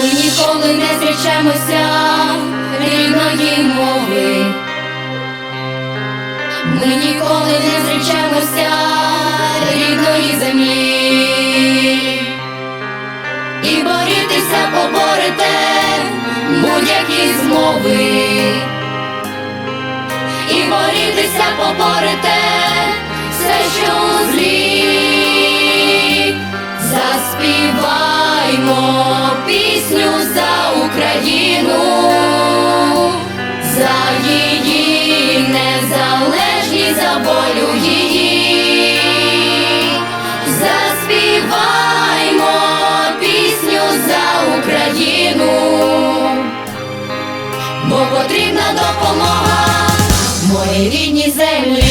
ніколи не зречемося рідної мови. Ми ніколи не зречемося рідної землі. І борітися поборете будь-які змови. І борітися поборете Заспіваймо пісню за Україну, бо потрібна допомога моїй рідній землі.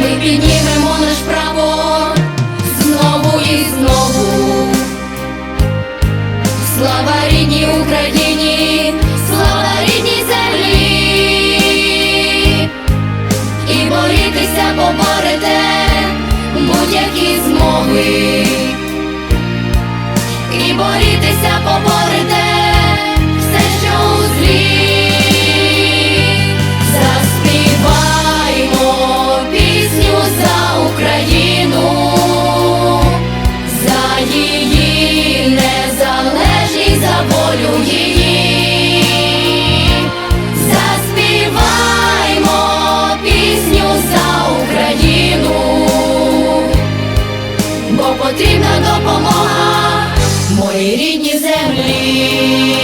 Ми піднімемо наш прапор будь-які змови. І борітися поборете потрібна допомога моїй рідній землі.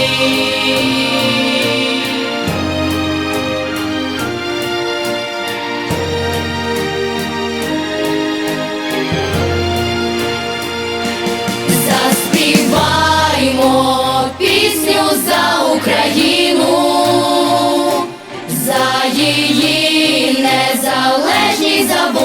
Заспіваймо пісню за Україну, за її незалежність, за